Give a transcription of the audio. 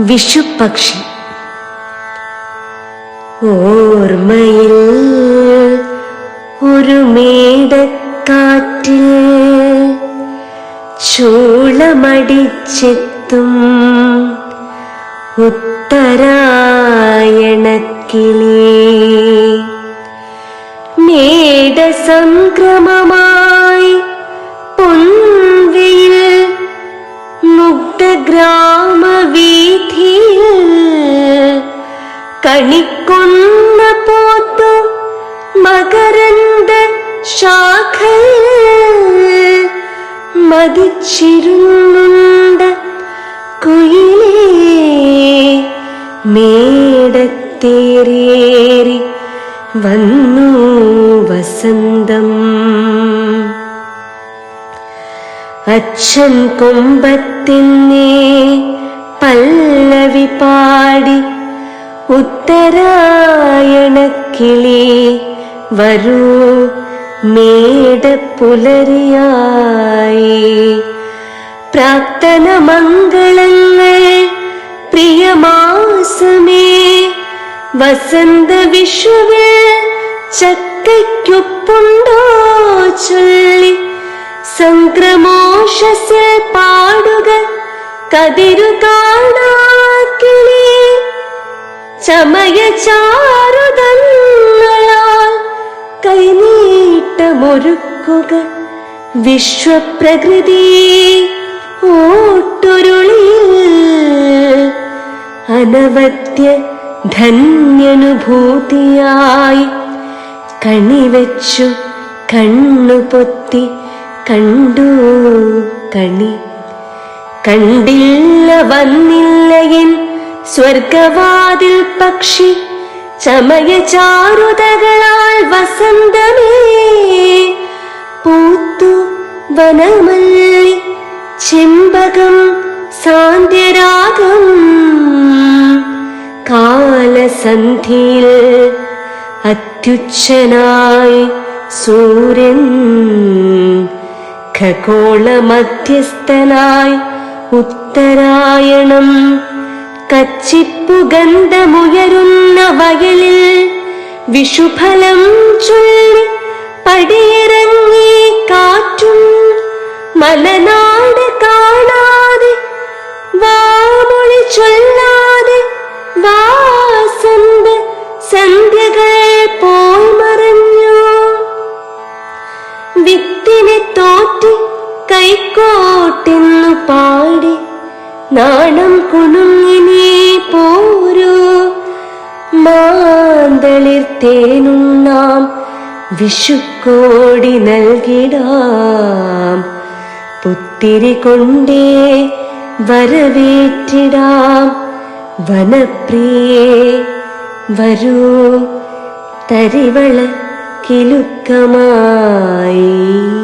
വിഷുപക്ഷി. ഓർമ്മയിൽ ഒരു മേടക്കാറ്റിൽ ചൂളമടിച്ചെത്തും ഉത്തരായണക്കിളി മേടസംക്രമമായി പൊൻവെയിൽ മുഗ്ധഗ്രാമവീഥിയിൽ കണിക്കൊന്ന പോത്തു മകരന്ത ശാഖ മതിച്ചിരുന്നുണ്ട് കുയിലേ. വന്നു വസന്തം. അച്ഛൻ കൊമ്പത്തിന്നേ പല്ലവി പാടി ഉത്തരായണക്കിളി വരൂ മേടപ്പുലരിയായി. പ്രാക്തന മംഗളങ്ങൾ പ്രിയമാസമേ വസന്ത വിഷുവിൽ ചക്കയ്ക്കൊപ്പുണ്ടോ ചൊല്ലി. സംക്രമോഷസിൽ പാടുക കതിരു കാണാക്കിളി. ചമയ ചാരുതങ്ങളാൽ കൈനീട്ടമൊരുക്കുക. വിശ്വപ്രകൃതി ഓട്ടുരുളിൽ അനവദ്യ ധന്യനുഭൂതിയായി കണിവെച്ചു കണ്ണു പൊത്തി കണ്ടു കണി. കണ്ടില്ല വന്നില്ലയൻ സ്വർഗവാതിൽ പക്ഷി ചമയ ചാരുതകളാൽ വസന്തമേ. പൂത്തു വനമല്ലി ചെമ്പകം സാന്ദ്യരാഗം. കാലസന്ധിയിൽ അത്യുച്ഛനായി സൂര്യൻ ഖഗോള മധ്യസ്ഥനായി ഉത്തരായണം. കച്ചിപ്പുഗന്ധമുയരുന്ന വയലിൽ വിഷുഫലം ചൊല്ലി പടിയിറങ്ങി കാറ്റും മലനാട് കാണാതെ വാമൊഴി ചൊല്ലാതെ വാസന്ത സന്ധ്യകൾ പോയി മറഞ്ഞു. വിത്തിനെ തോറ്റി കൈക്കോട്ടെന്നു പാടി നാണം കുണുങ്ങിനെ പോരൂ. മാന്തളിർത്തേനും നാം വിഷുക്കോടി നൽകിടാം. പുത്തിരി കൊണ്ടേ വരവേറ്റിടാം. വനപ്രിയേ വരൂ. തരിവള കിലുക്കമായി